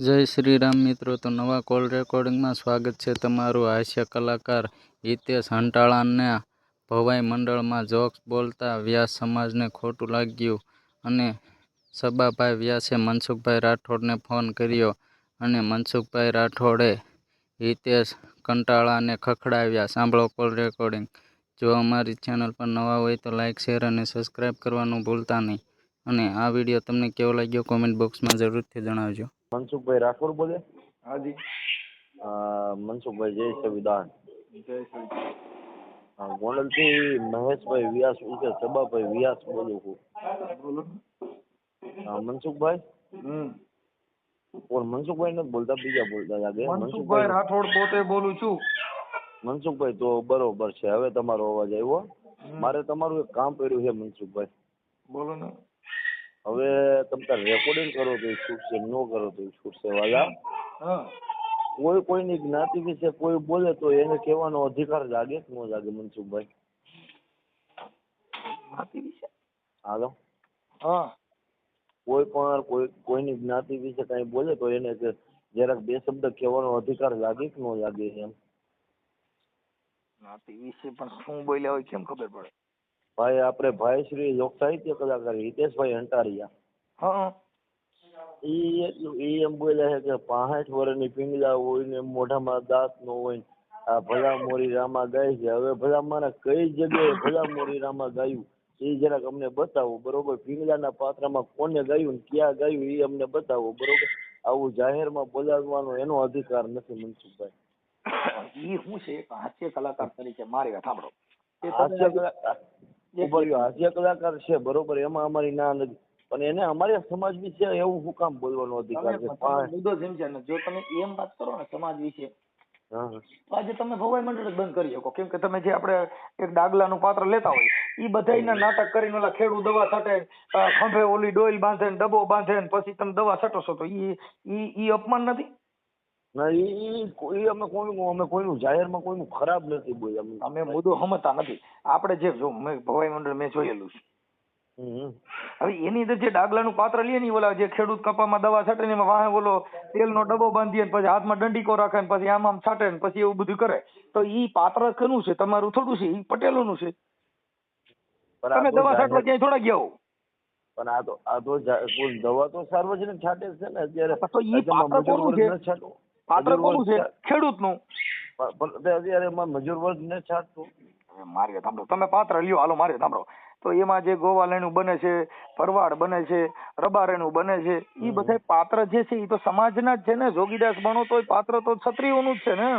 જય શ્રી રામ મિત્રો, તો નવા કોલ રેકોર્ડિંગમાં સ્વાગત છે તમારું હાસ્ય કલાકાર હિતેશ હંટાળાના. ભવાઈ મંડળમાં જોક્સ બોલતા વ્યાસ સમાજને ખોટું લાગ્યું અને સબાભાઈ વ્યાસે મનસુખભાઈ રાઠોડને ફોન કર્યો અને મનસુખભાઈ રાઠોડે હિતેશ કંટાળાને ખખડાવ્યા. સાંભળો કોલ રેકોર્ડિંગ. જો અમારી ચેનલ પર નવા હોય તો લાઇક શેર અને સબસ્ક્રાઈબ કરવાનું ભૂલતા નહીં. અને આ વીડિયો તમને કેવો લાગ્યો કોમેન્ટ બોક્સમાં જરૂરથી જણાવજો. મનસુખભાઈ રાઠોડ બોલે? હાજી મનસુખભાઈ જય સંવિધાન. જય અ, ગોંડલથી મહેશભાઈ વ્યાસ ઉર્ફે સબાભાઈ વ્યાસ બોલું છું. બોલો. મનસુખભાઈ? હમ. કોણ મનસુખભાઈ નથી બોલતા બીજા બોલતા લાગે. મનસુખભાઈ રાઠોડ પોતે બોલું છું. મનસુખભાઈ તો બરોબર છે. હવે તમારો અવાજ આવ્યો. મારે તમારું એક કામ કર્યું છે મનસુખભાઈ. બોલો ને. હવે તમે તાર રેકોર્ડિંગ કરો તો છૂટશે ન કરો તો છૂટશે વાલા. હા. કોઈ કોઈની જ્ઞાતિ વિશે કોઈ બોલે તો એને કહેવાનો અધિકાર જાગે કે ન જાગે મનસુખભાઈ? જ્ઞાતિ વિશે? હાલો. હા. કોઈ પણ કોઈ કોઈની જ્ઞાતિ વિશે કઈ બોલે તો એને જરાક બે શબ્દ કહેવાનો અધિકાર લાગે કે ન લાગે એમ? જ્ઞાતિ વિશે પણ શું બોલ્યા હોય કેમ ખબર પડે? ભાઈ આપણે ભાઈ શ્રી લોક સાહિત્ય કલાકાર હિતેશભાઈ અંટારિયા. હા ઈ એટલું ઈ એમ બોલે છે કે પાંસઠ વર્ષની પિંગલા હોય ને મોઢામાં દાંત નો હોય આ ભલા મોરી રામા ગાય છે. હવે ભલા મારા કઈ જગ્યાએ ભલા મોરી રામા ગાયું? એ જરાક અમને બતાવો બરોબર? પિંગલાના પાત્રમાં કોને ગાયું ને ક્યાં ગાયું એ અમને બતાવો બરોબર? આવું જાહેરમાં બોલાવવાનો એનો અધિકાર નથી મનસુખભાઈ. ઈ શું છે? હાસ્ય કલાકાર તરીકે મારે સાંભળો. હાસ્ય કલાકાર હાસ્ય કલાકાર છે બરોબર એમાં અમારી ના નથી. પણ એને અમારે સમાજ વિશે એવું હું કામ બોલવાનો અધિકાર છે? મુદ્દો સમજ્યા ને જો તમે એમ વાત કરો ને સમાજ વિશે આજે તમે ભવાઈ મંડળ જ બંધ કરી શકો. કેમ કે તમે જે આપણે એક ડાગલાનું પાત્ર લેતા હોય ઈ બધાયના નાટક કરીને ઓલા ખેડૂત દવા છાંટે ખંભે ઓલી ડોઈલ બાંધે ને ડબ્બો બાંધે ને પછી તમે દવા છાંટો છો તો એ ઈ ઈ અપમાન નથી? ના ઈ ઈ અમે કોઈનું અમે કોઈનું જાહેરમાં કોઈનું ખરાબ નથી બોલ્યા. અમે. અમે મુદ્દો સમજતા નથી. આપણે જે જો મેં ભવાઈ મંડળ મેં જોયેલું છે. હવે એની અંદર જે ડાગલાનું પાત્ર લે ને ઓલા જે ખેડૂત કપામાં દવા છાંટે ને એમાં વાહે ઓલો તેલનો ડબ્બો બાંધીએ ને પછી હાથમાં દંડીકો રાખે ને પછી આમ આમ છાંટે ને પછી એવું બધું કરે. તો ઈ પાત્ર કનું છે? તમારું થોડું છે? ઈ પટેલોનું છે? તમે દવા છાંટવા ક્યાંય થોડા ગયા હો? પણ આ તો આ તો દવા તો સાર્વજનિક છાંટે છે ને અત્યારે. તો ઈ પાત્ર કોનું છે? પાત્ર કોનું છે? ખેડૂતનું ખેડૂતનું અત્યારે મજૂર વર્ગ ને છાંટતો મારે સાંભળો. તમે પાત્ર લ્યો. હાલો મારે સાંભળો. તો એમાં જે ગોવાલેણું બને છે પરવાડ બને છે રબારેણું બને છે એ બધા પાત્ર જે છે એ તો સમાજના જ છે ને? જોગીદાસ બનો તો પાત્ર તો ક્ષત્રિયોનું જ છે ને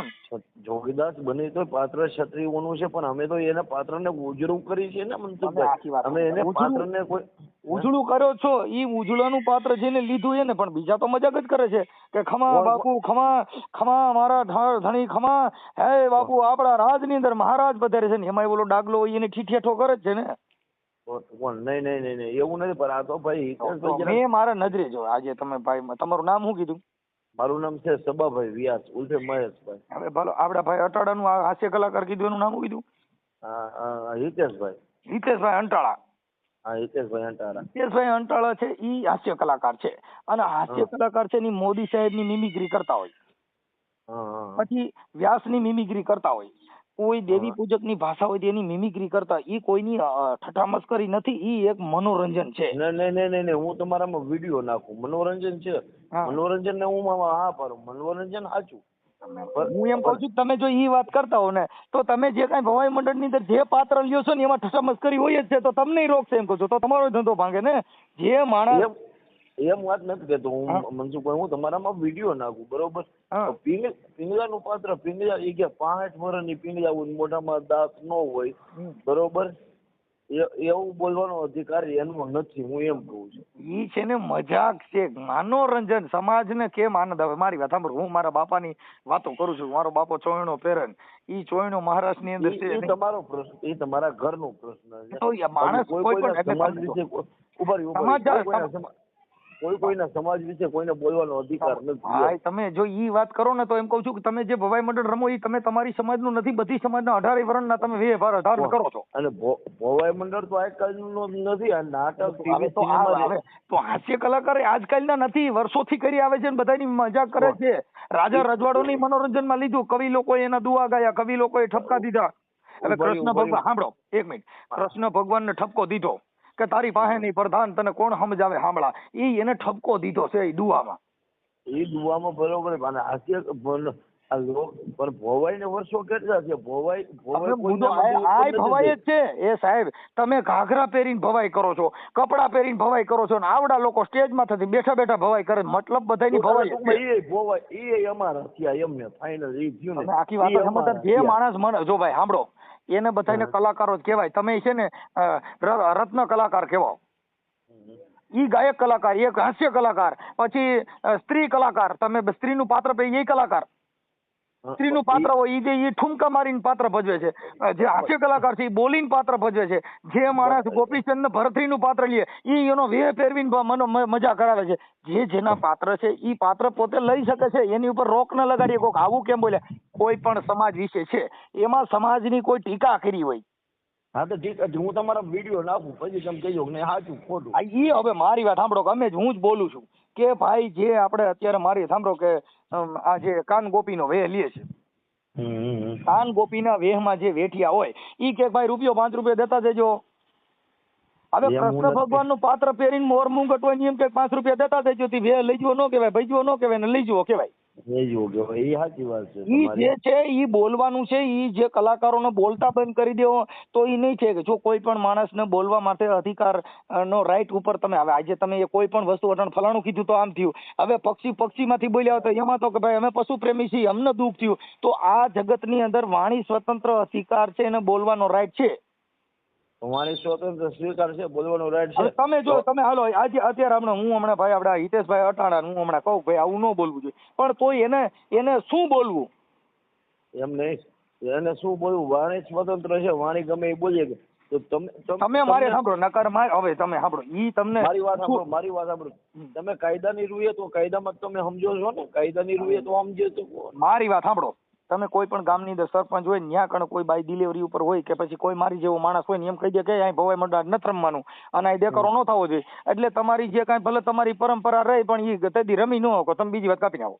જોગીદાસ બની તો પાત્ર ક્ષત્રિયોનું છે પણ અમે તો એના પાત્રને ઉજળું કરી છે ને મનસુખભાઈ? અમે એને પાત્રને કોઈ ઉજળું કર્યો છો એ ઉજળાનું પાત્ર જેને લીધું એને પણ બીજા તો મજાક જ કરે છે કે ખમા બાપુ ખમા ખમા મારા ધણી ખમા. હે બાપુ આપણા રાજની અંદર મહારાજ પધારે છે ને એમાં ઓલો ડાગલો એને ઠીઠેઠો કરે જ છે ને? કોણ- નહીં નહીં નહીં નહીં એવું નથી પણ આ તો ભાઈ મેં મારા નજરે જો આજે તમે ભાઈ તમારું નામ શું કીધું? મારું નામ છે સબાભાઈ વ્યાસ ઉલ્ફે મહેશભાઈ. હવે ભલો આપડા ભાઈ અટાડાનું આ હાસ્ય કલાકાર કીધું એનું નામ શું કીધું? હિતેશભાઈ. હિતેશભાઈ અંટાળા. હા હિતેશભાઈ અંટાળા. હિતેશભાઈ અંટાળા છે ઈ હાસ્ય કલાકાર છે. અને હાસ્ય કલાકાર છે ની મોદી સાહેબની મિમિક્રી કરતા હોય. પછી વ્યાસની મિમિક્રી કરતા હોય. કોઈ દેવી પૂજકની ભાષા હોય એની મિમિક્રી કરતા ઈ કોઈની ઠઠ્ઠા નથી ઈ એક મનોરંજન છે. નહીં નહીં નહીં નહીં, હું તમારામાં વીડિયો નાખું. મનોરંજન છે. મનોરંજન ને હું હા પર મનોરંજન સાચું. હું એમ કહું છું તમે જો ઈ વાત કરતા હો ને તો તમે જે કાંઈ ભવાઈ મંડળની અંદર જે પાત્ર લ્યો છો ને એમાં ઠઠામસ કરી હોય જ છે. તો તમને રોકશે એમ કહું છું. તો તમારો ધંધો ભાંગે ને. જે માણસ એમ વાત નથી કહેતો હું મનસુખભાઈ હું તમારામાં વીડિયો નાખું બરોબર? પિંગલાનું પાત્ર પિંગલા એ કે પાંચ વર્ષની પિંગલા હોય મોઢામાં દાંત ન હોય બરોબર? એવું બોલવાનો અધિકાર એનો નથી હું એમ કહું છું. ઈ છે ને મજાક છે. મનોરંજન સમાજને કેમ આનંદ આવે મારી વાત સાંભળો હું મારા બાપાની વાતો કરું છું. મારો બાપો ચોયણો પેરન એ ઈ ચોયણો મહારાષ્ટ્રની અંદર ઈ- ઈ છે તમારો પ્રશ્ન એ તમારા ઘરનો પ્રશ્ન છે. માણસ કોઈ પણ સમાજ વિશે કોઈ- ઊભા કોઈ કોઈના સમાજ- વિશે કોઈને બોલવાનો અધિકાર નથી તમે જો ઈ વાત કરો ને તો એમ કહું છું કે તમે જે ભવાઈ મંડળ રમો ઈ તમે તમારી સમાજનું નથી બધી સમાજના અઢારે વર્ણના તમે વ્યવહાર અઢાર કરો છો. અને ભવાઈ મંડળ તો આજકાલનું નથી આ નાટક તો હાસ્ય કલાકાર આજકાલના નથી વર્ષોથી કરી આવે છે ને બધાની મજાક કરે છે. રાજા રજવાડોની મનોરંજનમાં લીધું કવિ લોકોએ એના દુઆ ગાયા કવિ લોકોએ ઠપકા દીધા. હવે કૃષ્ણ ભગવાન સાંભળો એક મિનિટ. કૃષ્ણ ભગવાનને ઠપકો દીધો. કે તારી પાસે નહીં પ્રધાન તને કોણ સમજાવે? સાંભળા. એ એને ઠપકો દીધો છે એ દુવામાં એ દુવામાં બરોબર પણ હાસ્ય પણ ભોવાઈ ને વર્ષો કેટલા છે. ભોવાઈ ભોવાઈ ભવાઈ જ છે. એ સાહેબ તમે ઘાઘરા પહેરીને ભવાઈ કરો છો કપડા પહેરીને ભવાઈ કરો છો ને આવડા લોકો સ્ટેજમાં થતી બેઠા બેઠા ભવાઈ કરે મતલબ બધાની ભવાઈ એ ભોવાઈ. એ અમારા થયા એમને. ફાઇનલ એ થયું ને. આખી વાત જે માણસ મને જો ભાઈ સાંભળો. એને બધાને. કલાકારો જ કહેવાય. તમે છે ને રત્ન કલાકાર કહેવાઓ. ઈ ગાયક કલાકાર એક હાસ્ય કલાકાર પછી સ્ત્રી કલાકાર. તમે સ્ત્રીનું પાત્ર એ કલાકાર. સ્ત્રીનું પાત્ર હોય એ જે એ ઠુમકા મારીને પાત્ર ભજવે છે. જે હાસ્ય કલાકાર છે એ બોલીને પાત્ર ભજવે છે. જે માણસ ગોપીચંદ ને ભરતરીનું પાત્ર લે એ એનો વેહ પહેરવીને મને મજા કરાવે છે. જે જેના પાત્ર છે એ પાત્ર પોતે લઈ શકે છે એની ઉપર રોક ન લગાડીએ કોઈક આવું કેમ બોલે કોઈ પણ સમાજ વિશે છે. એમાં સમાજની કોઈ ટીકા કરી હોય. હા તો ઠીક છે હું તમારા વીડિયો નાખું પછી તમે કહેજો કે નહીં સાચું ખોટું. આ ઈ હવે મારી વાત સાંભળો ગમે જ હું જ બોલું છું કે ભાઈ જે આપણે અત્યારે મારી સાંભળો કે આ જે કાન ગોપીનો વેહ લે છે. કાન ગોપીના વેહમાં જે વેઠિયા હોય ઈ કે ભાઈ રૂપિયો પાંચ રૂપિયા દેતા દેજો. હવે કૃષ્ણ ભગવાનનું પાત્ર પહેરીને મોર મુંગટ હોય ને એમ કે પાંચ રૂપિયા દેતા દેજો. તી વેહ લઈ જવો ન કહેવાય ભજવો ન કહેવાય ને લઈ જવો કહેવાય. એ કે એ સાચી વાત છે ઈ જે છે ઈ બોલવાનું છે ઈ જે કલાકારોને બોલતા બંધ કરી દેવો તો ઈ નહીં છે કે જો કોઈ પણ માણસને બોલવા માટે અધિકાર નો રાઈટ ઉપર તમે હવે આજે તમે એ કોઈ પણ વસ્તુ અટણ ફલાણું કીધું તો આમ થયું. હવે પક્ષી પક્ષીમાંથી બોલ્યા હોય તો એમાં તો કે ભાઈ અમે પશુ પ્રેમી છીએ અમને દુઃખ થયું. તો આ જગતની અંદર વાણી સ્વતંત્ર અધિકાર છે એને બોલવાનો રાઈટ છે. તમારી સ્વતંત્ર સ્વીકાર છે બોલવાનો રાઈટ છે. તમે જો તમે હાલો આજે અત્યારે હમણાં હું હમણાં ભાઈ આપડા હિતેશભાઈ અટાણા હું હમણાં કહું ભાઈ આવું ન બોલવું જોઈએ. પણ તોય એને એને શું બોલવું? એમ નહીં. એને શું બોલવું? વાણી સ્વતંત્ર છે વાણી ગમે એ બોલીએ કે તો તમે તમે મારે સાંભળો નકાર માર હવે તમે સાંભળો. ઈ તમને મારી વાત સાંભળો મારી વાત સાંભળો. તમે કાયદાની રૂએ તો કાયદામાં તમે સમજો છો ને? કાયદાની રૂએ તો સમજો તો મારી વાત સાંભળો. તમે કોઈ પણ ગામની અંદર સરપંચ હોય ન્યા કણ કોઈ બાય ડિલિવરી ઉપર હોય કે પછી કોઈ મારી જેવો માણસ હોય ને એમ કહી દે કે અહીં ભવાઈ મંડળ નથી રમવાનું. અને અહીં દેકારો ન થવો જોઈએ. એટલે તમારી જે કાંઈ ભલે તમારી પરંપરા રહી પણ એ તેથી રમી ન શકો. તમે બીજી વાત કાપી નાખો.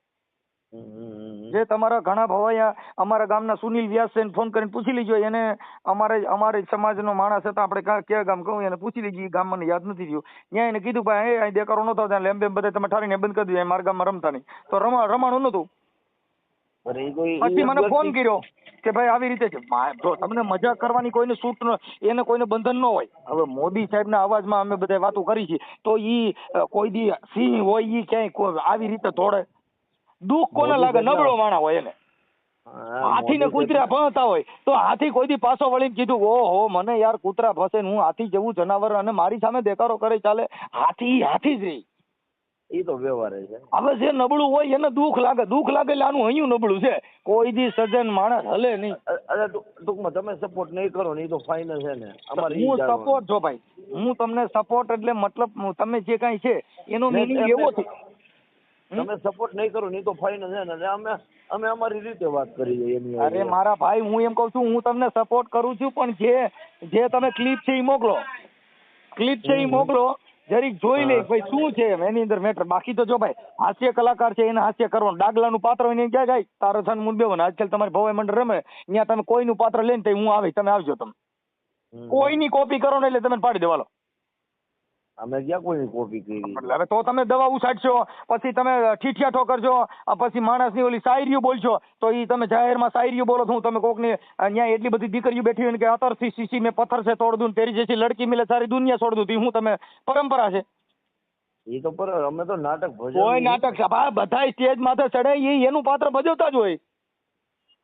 જે તમારા ઘણા ભવાયા અમારા ગામના સુનિલ વ્યાસ છે ફોન કરીને પૂછી લીજો. એને અમારે અમારે સમાજનો માણસ હતા આપણે ક્યાં ગામ કહું એને પૂછી લીધી ગામ મને યાદ નથી રહ્યું. ત્યાં એને કીધું ભાઈ અહીં દેકારો નતો ત્યાં લેમ્બ બેમ બધા તમે ઠારીને બંધ કરી દીધું. મારા ગામમાં રમતા નહીં. તો રમા રમાણું નતું પછી મને ફોન કર્યો કે ભાઈ આવી રીતે છે. જો તમને મજા કરવાની કોઈને છૂટ એને કોઈને બંધન ન હોય. હવે મોદી સાહેબના અવાજમાં અમે બધા વાતો કરી છે. તો ઈ કોઈ દી સિંહ હોય ઈ ક્યાંય આવી રીતે દોડે. દુઃખ કોને લાગે? નબળો માણા હોય એને. હાથી ને કુતરા ભણતા હોય. તો હાથી કોઈ દી પાછો વળીને કીધું ઓહો મને યાર કૂતરા ફસે ને હું હાથી જેવું જનાવર અને મારી સામે દેકારો કરે ચાલે. હાથી હાથી જ રહી. એ તો વ્યવહાર છે. હવે જે નબળું હોય એને દુઃખ લાગે. દુઃખ લાગે એટલે આનું હૈયું નબળું છે. કોઈ દી સજન માણસ હલે નહીં. અરે ટૂંકમાં તમે સપોર્ટ નહીં કરો ને એ તો ફાઇનલ છે ને. અમારે હું સપોર્ટ જો ભાઈ. હું તમને સપોર્ટ એટલે મતલબ તમે જે કાંઈ છે એનો મિનિંગ એવો છે. તમે સપોર્ટ નહીં કરો નહીં તો ફાઇનલ છે ને. અમે અમે અમારી રીતે વાત કરી છે એની અરે મારા ભાઈ હું એમ કહું છું હું તમને સપોર્ટ કરું છું પણ જે જે તમે ક્લિપ છે એ મોકલો. ક્લિપ છે એ મોકલો. જરીક જોઈ લે ભાઈ શું છે એની અંદર મેટર બાકી તો જો ભાઈ હાસ્ય કલાકાર છે એને હાસ્ય કરવાનું. ડાગલાનું પાત્ર હોય ને ક્યાં જાય? તારો છન મુદ્દે હોય ને આજકાલ તમારી ભવાઈ મંડળ રમે ત્યાં તમે કોઈનું પાત્ર લઈને તો હું આવી તમે આવજો તમે. કોઈની કોપી કરો ને એટલે તમે પાડી દેવાલો અમે ક્યાં કોઈની કોપી કરી હવે તો તમે દવા ઉછાડશો પછી તમે ઠીઠિયાઠો કરજો પછી માણસની ઓલી શાયરીઓ બોલશો તો એ તમે જાહેરમાં શાયરીઓ બોલો છો તમે કોક કોકની ત્યાં એટલી બધી દીકરીઓ બેઠી હોય કે અતરથી સીસી મેં પથ્થર છે તોડ દઉં તેરી જેથી લડકી મિલે સારી દુનિયા છોડ દઉં તે હું તમે પરંપરા છે? એ તો પર અમે તો નાટક ભજવ કોઈ નાટક બધા સ્ટેજ માથે ચડે એ એનું પાત્ર ભજવતા જ હોય.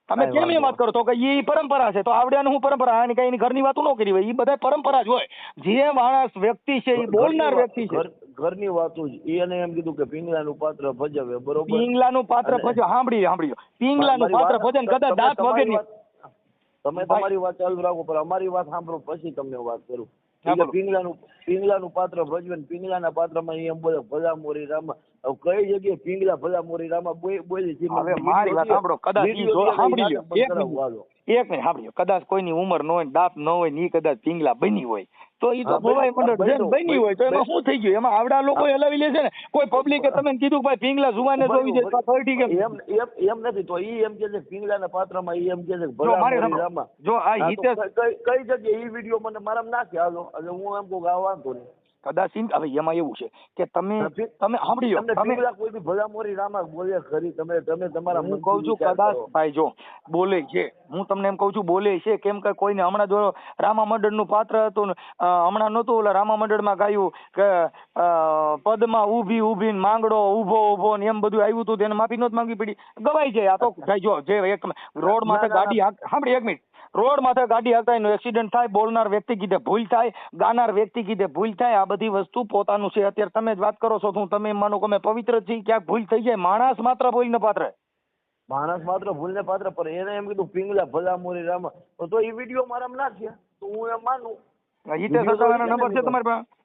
તમે કેમ એ વાત કરો? તો કે એ પરંપરા છે. તો આવડ્યાનું હું પરંપરા? આની કઈ એની ઘરની વાતો ન કરી હોય. એ બધા પરંપરા જ હોય. જે માણસ વ્યક્તિ છે એ બોલનાર વ્યક્તિ છે. ઘરની વાતો જ. એને એમ કીધું કે પિંગલાનું પાત્ર ભજવે બરોબર? પિંગલાનું પાત્ર ભજવે. સાંભળી સાંભળી પિંગલાનું પાત્ર ભજન કદાચ દાંત વગરની તમે તમારી વાત ચાલુ રાખો પણ અમારી વાત સાંભળો પછી તમને વાત કરું. પિંગલાનું પિંગલાનું પાત્ર ભજવે ને પિંગલાના પાત્રમાં એમ બોલે ભલા મોરી રામા કઈ જગ્યાએ પિંગલા ભલા મોરી રામા બોલી છે? મારી વાત સાંભળો કદાચ સાંભળી બંધ એક નહીં સાંભળ્યો. કદાચ કોઈની ઉંમર ન હોય દાંત ન હોય ને ઈ કદાચ પિંગલા બની હોય તો ઈ તો ભવાઈ મંડળ જેમ બની હોય. તો એમાં શું થઈ ગયું? એમાં આવડા લોકો હલાવી લે છે ને? કોઈ પબ્લિકે તમે કીધું ભાઈ પિંગલા જુવાને જોવી છે થર્ટી કેમ એમ એમ નથી તો ઈ એમ કે છે કે પિંગલાના પાત્રમાં ઈ એમ કે છે જો ભલા જો આ હિતેશ કઈ જગ્યાએ ઈ વીડિયો મને મારામાં નાખે? હાલો એટલે હું એમ કહું આ વાંધો નહીં. કદાચ હવે એમાં એવું છે કે તમે તમે સાંભળી તમે કોઈ બી ભલા રામા બોલે ખરી તમે તમે તમારા હું કહું છું કદાચ ભાઈ જો બોલે છે હું તમને એમ કહું છું બોલે છે કેમ કે કોઈને હમણાં જો રામા મંડળનું પાત્ર હતું હમણાં નહોતું ઓલા રામા મંડળમાં ગાયું કે પદમાં ઊભી ઊભી ને માંગડો ઊભો ઊભો ને એમ બધું આવ્યું હતું તેને માફી નહોતી માંગવી પડી. ગવાઈ જાય આ તો ભાઈ જો જે એક રોડ ના, ના, ગાડી સાંભળી એક મિનિટ. રોડ માથે ગાડી હાંકતા એનો એક્સિડન્ટ થાય બોલનાર વ્યક્તિ કીધે ભૂલ થાય ગાનાર વ્યક્તિ કીધે ભૂલ થાય આ બધી વસ્તુ પોતાનું છે. અત્યારે તમે જ વાત કરો છો હું તમે માનો કે અમે પવિત્ર છીએ ક્યાંક ભૂલ થઈ જાય માણસ માત્ર ભૂલને પાત્ર. માણસ માત્ર ભૂલને પાત્ર પર એને એમ કીધું પિંગલા ભલા મોરી રામ. તો એ વીડિયો મારામાં નાખ્યા તો હું એમ માનું. હિતેશ તો નંબર છે તમારી પાસે?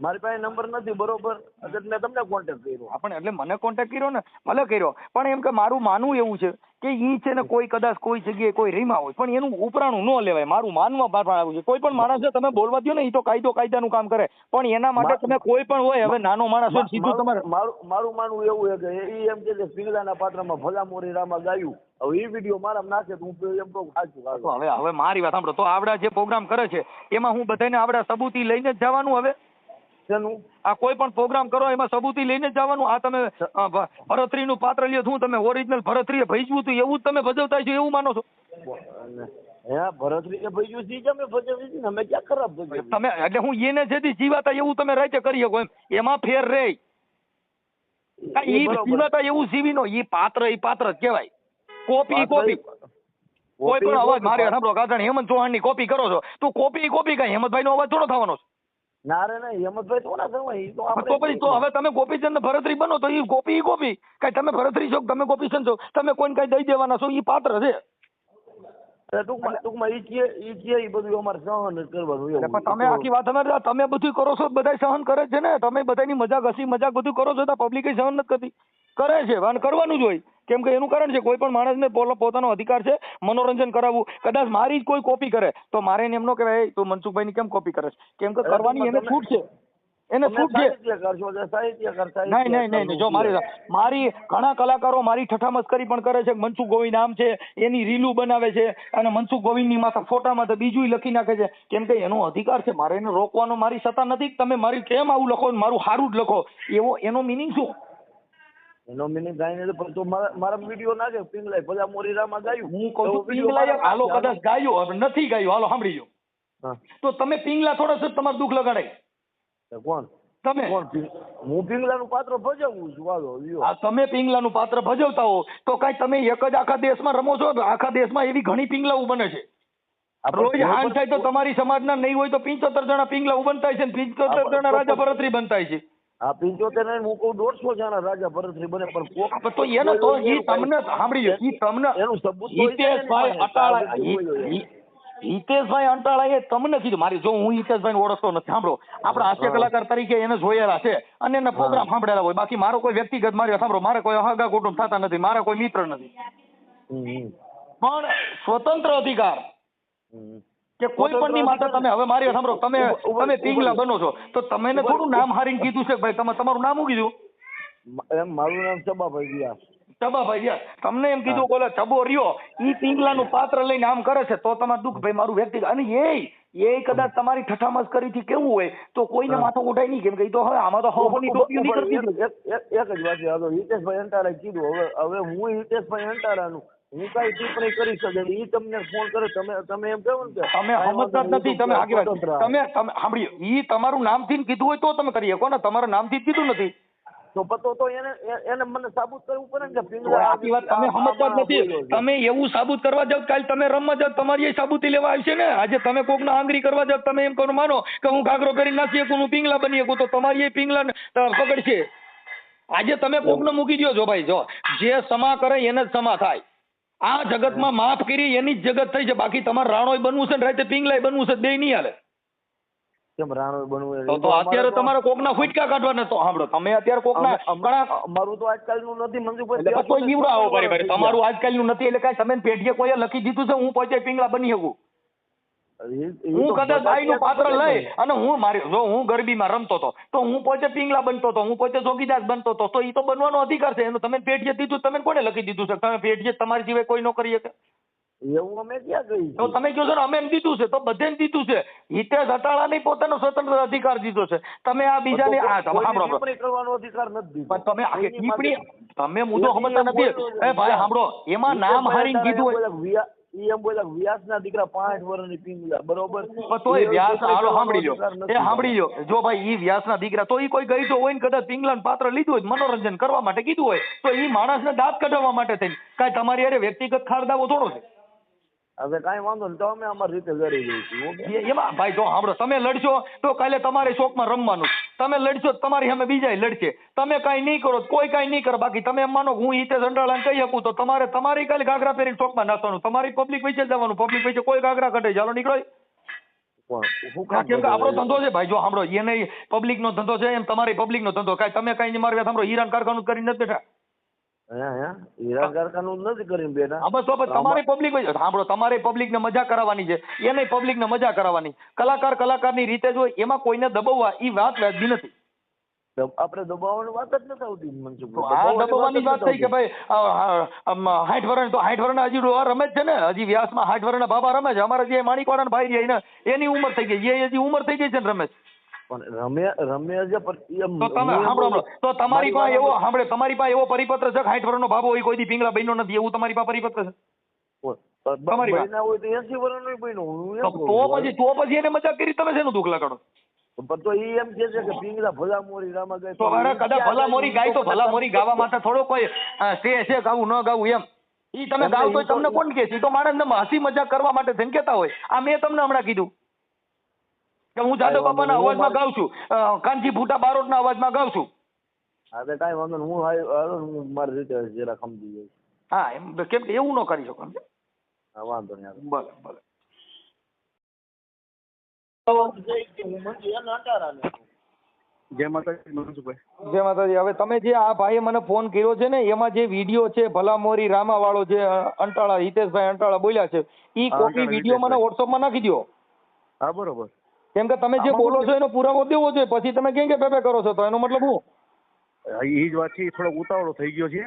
મારી પાસે નંબર નથી બરોબર? એટલે મેં તમને કોન્ટેક્ટ કર્યો. આપણે એટલે મને કોન્ટેક્ટ કર્યો ને ભલે કર્યો પણ એમ કે મારું માનવું એવું છે કે ઈ છે ને કોઈ કદાચ કોઈ જગ્યાએ કોઈ રીમા હોય પણ એનું ઉપરાણું ન લેવાય મારું માનવા પણ આવ્યું છે. કોઈ પણ માણસ તમે બોલવા દો ને એ તો કાયદો કાયદાનું કામ કરે. પણ એના માટે તમે કોઈ પણ હોય હવે નાનો માણસ હોય સીધું તમારે મારું મારું માનવું એવું છે કે એ એમ કે છે પાત્રમાં ભલા મોરી રામા ગાયું. હવે એ વીડિયો મારા નાખે તો હું એમ કહું સાચું તો હવે હવે મારી વાત સાંભળો. તો આવડા જે પ્રોગ્રામ કરે છે એમાં હું બધાને આવડા સબૂતી લઈને જ જવાનું હવે. શેનું? આ કોઈ પણ પ્રોગ્રામ કરો એમાં સબૂતી લઈને જ જવાનું. આ તમે ભરતરીનું પાત્ર લ્યો છું તમે ઓરિજિનલ ભરતરીએ ભજવું હતું એવું જ તમે ભજવતા છો એવું માનો છો? અને ભરતરીએ ભજ્યું છે અમે ભજવી છે? અમે ક્યાં ખરાબ ભજવી તમે એટલે હું એને જેથી જીવાતા એવું તમે રાતે કરી શકો એમ. એમાં ફેર રે. ઈ. જીવાતા એવું જીવીનો ઈ પાત્ર ઈ પાત્ર જ કહેવાય. Copy copy. કોઈ પણ અવાજ મારે સાંભળો કાકા હેમંત ચૌહાણની કોપી કરો છો. તો કોપી કોપી કઈ? હેમંતભાઈ નો અવાજ થોડો થવાનો છે? ના રે ના હેમંતભાઈ તો ના કરવા તો આપણે તો તો હવે તમે ગોપીચંદ ભરતરી બનો તો ઈ કોપી ઈ કોપી કઈ તમે ભરતરી છો તમે ગોપીચંદ છો? તમે કોઈને કઈ દઈ દેવાના છો? ઈ પાત્ર છે. ટૂંકમાં ટૂંકમાં ઈ કે ઈ કે ઈ બધું અમારે સહન કરવાનું પણ તમે આખી વાત અમે તમે બધું કરો છો બધા સહન કરે છે ને? તમે બધાની મજાક હસી મજાક બધું કરો છો તો પબ્લિક સહન નથી કરતી. કરે છે અને કરવાનું જ હોય. કેમ કે એનું કારણ છે કોઈ પણ માણસને પોતાનો અધિકાર છે મનોરંજન કરાવવું. કદાચ મારી જ કોઈ કોપી કરે તો મારે એને એમ ન કહેવાય તું મનસુખભાઈ ની કેમ કોપી કરે છે? કેમ કે કરવાની એને છૂટ છે. એને છૂટ છે. નહીં નહીં નહીં. જો મારી મારી ઘણા કલાકારો મારી ઠઠ્ઠા પણ કરે છે મનસુખ ગોવિંદ નામ છે એની રીલું બનાવે છે અને મનસુખ ગોવિંદની માથા ફોટામાં તો બીજું લખી નાખે છે. કેમ કે એનો અધિકાર છે મારે એને રોકવાનો મારી સત્તા નથી. તમે મારી કેમ આવું લખો મારું સારું જ લખો? એવો એનો મિનિંગ શું? કાંઈ નથી પણ તો મારા મારા વીડિયો નાખે પિંગલાઈ ભલા મોરીરામાં ગાયું. હું કહું છું video હાલો કદાચ ગાયું હવે નથી ગાયું હાલો સાંભળી લો તો તમે પિંગલા થોડા સર તમારું દુઃખ લગાડાય. કોણ? તમે. હું પિંગલાનું પાત્ર ભજવું છું હાલો આ તમે પિંગલાનું પાત્ર ભજવતા હો તો કઈ તમે એક જ આખા દેશમાં રમો છો આખા દેશમાં એવી ઘણી પિંગલાઓ બને છે. રોજ હાન થાય તો તમારી સમાજના નહીં હોય તો પિંચોતેર જણા પિંગલા બનતા છે ને પિંચોતેર જણા રાજા ભરતરી બનતા છે. આ પિંચોતેર ને હું કહું દોઢસો જણા રાજા ભરતરી બને પણ કોક તો એનો તો ઈ તમને સાંભળી ઈ તમને એનું સબૂત હિતેશભાઈ અટાળા હિતેશભાઈ અંટાળા અંટાળાએ તમને કીધું મારી જો હું હિતેશભાઈ ઓળખતો નથી સાંભળો. આપણા હાસ્ય કલાકાર તરીકે એને જોયેલા છે અને એના પ્રોગ્રામ સાંભળેલા હોય. બાકી મારો કોઈ વ્યક્તિગત મારી સાંભળો મારે કોઈ અહગા કુટુંબ થતા નથી મારા કોઈ મિત્ર નથી. પણ સ્વતંત્ર અધિકાર. કે કોઈ પણ ની માતા તમે હવે મારી સાંભળો. તમે તમે પિંગલા બનો છો. તો તમે થોડું નામ હારીને કીધું છે ભાઈ તમે તમારું નામ શું કીધું? એમ મારું નામ ચબાભાઈ વ્યાસ. ચબાભાઈ વ્યાસ. તમને એમ કીધું બોલે ચબો રહ્યો ઈ પિંગલાનું પાત્ર લઈને આમ કરે છે તો તમારે દુઃખ ભાઈ મારું વ્યક્તિગત અને એ એ કદાચ તમારી ઠઠ્ઠા થી કેવું હોય તો કોઈને. માથું ઉઠાય નહીં કેમ કે તો હવે આમાં તો હવની ઉપર નીકળતી એક- જ વાત છે હિતેશભાઈ અંટારા કીધું. હવે હવે હું હિતેશભાઈ અંટાળાનું હું કઈ ટિપ્પણી કરી શકે. ઈ તમને ફોન કરે તમે તમે એમ કહો ને તમે સમજતા નથી તમે આગળ તમે તમે સાંભળ્યો ઈ તમારું નામથી કીધું હોય તો તમે કરી શકો ને તમારા નામથી કીધું નથી. તો પતો તો એને એને મને સાબુત કરવું પડે ને કે પિંગલા આખી વાત તમે સમજતા નથી. તમે એવું સાબુત કરવા જાવ કાલ તમે રમવા જાવ તમારી સાબુતી લેવા આવશે ને? આજે તમે કોકના આંગળી કરવા જાવ તમે એમ કરો માનો કે હું ઘાઘરો કરી નાખી શકું હું પિંગલા બની શકું તો તમારી એ પિંગલા પકડશે. આજે તમે કોકને મૂકી દો જો ભાઈ જો. જે સમા કરે એને જ સમા થાય. આ જગતમાં માફ કરી એની જ જગત થઈ છે. બાકી તમારે રાણોય બનવું છે ને રાતે પિંગલાય બનવું છે બે નહીં હાલે. કેમ રાણોય બનવું તો અત્યારે તમારે કોકના ફૂટકા કાઢવાના તો સાંભળો તમે અત્યારે કોકના ઘણા અમારું તો આજકાલનું નથી મંજુભાઈ કોઈ બીવડાવો ભાઈ તમારું આજકાલનું નથી એટલે કાંઈ તમે પેઢીએ કોઈએ લખી દીધું છે હું પોતે પિંગલા બની શકું? હું કદાચ ગાયનું પાત્ર લઈ અને હું મારી જો હું ગરબીમાં રમતો હતો તો હું પોતે પિંગલા બનતો હતો હું પોતે જોગીદાસ બનતો હતો તો એ તો બનવાનો અધિકાર છે. એનું તમે પેઢીએ દીધું તમે કોને લખી દીધું છે? તમે પેઢીએ તમારી સિવાય કોઈ ન કરી શકે. એવું અમે ક્યાં કહ્યું તો તમે કહો છો ને અમે એમ દીધું છે તો બધે દીધું છે. હિતેશ અટાળાને પોતાનો સ્વતંત્ર અધિકાર દીધો છે. તમે આ બીજાને આ સાંભળો. કરવાનો અધિકાર નથી પણ તમે ટિપ્પણી તમે મુદ્દો સમજતા નથી. એ ભાઈ સાંભળો. એમાં નામ હારીને કીધું હોય ઈ એમ બોલ્યા વ્યાસના દીકરા પાંચ વર્ષની પિંગલા બરોબર? તો તોય વ્યાસ હાલો સાંભળી લો એ સાંભળી લો જો ભાઈ ઈ વ્યાસના દીકરા તો ઈ કોઈ ગઈઢો હોય ને કદાચ પિંગલાનું પાત્ર લીધું હોય મનોરંજન કરવા માટે કીધું હોય તો ઈ માણસને દાંત કઢાવવા માટે થઈને. કાંઈ તમારી અરે વ્યક્તિગત ખારદાવો થોડો છે? હવે કાંઈ વાંધો નહીં તો અમે અમારી રીતે લડી જઈશું એ- એમાં ભાઈ જો સાંભળો તમે લડશો તો કાલે તમારે શોખમાં રમવાનું. તમે લડશો તો તમારી સામે બીજાય લડશે. તમે કાંઈ નહીં કરો તો કોઈ કાંઈ નહીં કરે. બાકી તમે એમ માનો કે હું હિતે સંડાળાને કહી શકું તો તમારે તમારી કાલે ઘાઘરા પહેરીને શોખમાં નાખવાનું તમારી પબ્લિક વચ્ચે જવાનું. પબ્લિક વચ્ચે કોઈ ઘાઘરા કઢે ચાલો નીકળો. પણ હા, કેમ કે આપણો ધંધો છે ભાઈ જો સાંભળો એને પબ્લિક નો ધંધો છે એમ તમારી પબ્લિક નો ધંધો. કાંઈ તમે કાંઈ મારવા સાંભળો. હીરાન કારખાનું કરીને નથી બેઠા. તમારી પબ્લિક સાંભળો તમારી પબ્લિક ને મજા કરાવવાની છે. એને પબ્લિક ને મજા કરાવવાની. કલાકાર કલાકારની રીતે જો એમાં કોઈને દબાવવા એ વાત વ્યાજબી નથી. આપણે દબાવવાની વાત જ નથી આવતી તો આ દબાવવાની વાત થઈ કે ભાઈ હાઠ વર્ષ તો હાઠ વર્ષના હજી રમે જ છે ને? હજી વ્યાસમાં હાઠ વર્ષના બાબા રમે છે. અમારા જે માણિકવાળા ભાઈ રહ્યા ને એની ઉંમર થઈ ગઈ એ હજી ઉંમર થઈ ગઈ છે ને રમે છે. પણ રમ્યા રમ્યા છે પણ એમ તો તમે સાંભળો તો તમારી પાસે એવો સાંભળે તમારી પાસે એવો પરિપત્ર છે હાઠ વર્ષનો બાબો હોય કોઈ દી પિંગલા બન્યો નથી એવું તમારી પાસે પરિપત્ર છે? તમારી વાત. હોય તો 80 વર્ષનું બન્યું. તો કહું તો છું. પછી તો પછી એને મજાક કરી તમે શેનું દુઃખ લગાડો? પણ તો ઈ એમ કે છે કે પિંગલા ભલા મોરી રામા ગઈ તો અરે કદાચ ભલા મોરી ગાય તો ભલા મોરી ગાવા માટે થોડો કોઈ સ્ટે છે ગાવું ન ગાવું એમ. ઈ તમે ગાવ તો તમને કોણ કે છે? તો માણસને હસી મજાક કરવા માટે કેતા હોય. આ મેં તમને હમણાં કીધું. કે હું જાદવ બાબાના અવાજમાં ગાઉં છું. કાનજી ભૂટા બારોટના અવાજમાં ગાઉં છું. હા તો કાંઈ વાંધો નહીં. હું હું મારી રીતે જરા સમજી જઈશ. હા એમ કેમ કે એવું ન કરી શકો હા વાંધો નહીં ભલે ભલે. જય માતાજી મનસુખભાઈ. જય માતાજી. હવે તમે જે આ ભાઈએ મને ફોન કર્યો છે ને એમાં જે વીડિયો છે ભલા મોરી રામા વાળો જે અંટાળા હિતેશભાઈ અંટાળા બોલ્યા છે ઈ કોપી વીડિયો મને. વોટ્સઅપમાં નાખી દો હા બરોબર. કેમ કે તમે જે બોલો છો એનો પુરાવો દેવો જોઈએ. પછી તમે કેમ કે પેપે કરો છો? તો એનો મતલબ હું? એ જ વાત છે થોડો ઉતાવળો થઈ ગયો છે.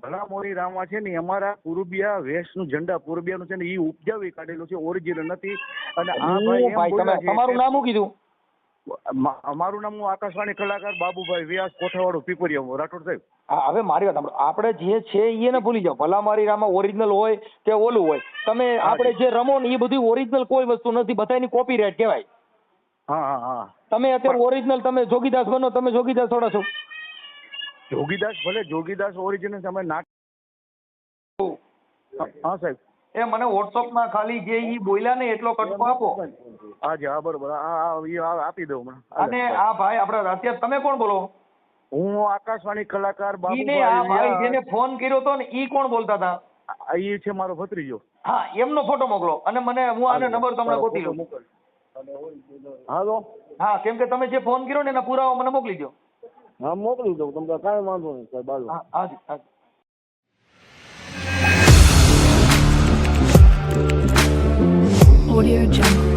ભલા મોરી રામા છે ને અમારા પૂર્બિયા વેસ્ટનું ઝંડા પૂર્બિયાનું છે ને એ ઉપજાવી કાઢેલું છે ઓરિજિનલ નથી. અને આ ભાઈ તમારું નામ શું કીધું? અમારું નામ હું આકાશવાણી કલાકાર બાબુભાઈ વ્યાસ કોઠાવાળું પીપરિયા રાઠોડ સાહેબ. હવે મારી વાત સાંભળો. આપણે જે છે એ ને ભૂલી જાઓ. ભલા મારી રામાં ઓરિજિનલ હોય કે ઓલું હોય. તમે આપણે જે. રમો ને એ બધી ઓરિજિનલ કોઈ વસ્તુ નથી. બધાની કોપીરાઇટ કહેવાય. હા હા હા. તમે અત્યારે ઓરિજિનલ તમે જોગીદાસ બનો તમે જોગીદાસ થોડા છો. જોગીદાસ ભલે જોગીદાસ ઓરિજિનલ તમે નાટ હા સાહેબ. એ મને વોટ્સઅપમાં ખાલી જે ઈ બોલ્યા ને એટલો કટકો આપો. આજે હા બરોબર આ આપી દઉં અને આ ભાઈ આપણે અત્યારે તમે કોણ બોલો? હું આકાશવાણી કલાકાર બાબુભાઈ આ ભાઈ જેને ફોન કર્યો તો ને ઈ કોણ બોલતા હતા? ઈ છે મારો ભત્રીજો. હા એમનો ફોટો મોકલો અને મને હું આનો નંબર તમને ગોતી લઉં. હાલો. હા કેમ કે તમે જે ફોન કર્યો ને એના પુરાવા મને મોકલી દો હા મોકલી દઉં તમને કાંઈ વાંધો નહીં સાહેબ હાલો. હાજી હાજી. Audio Jungle.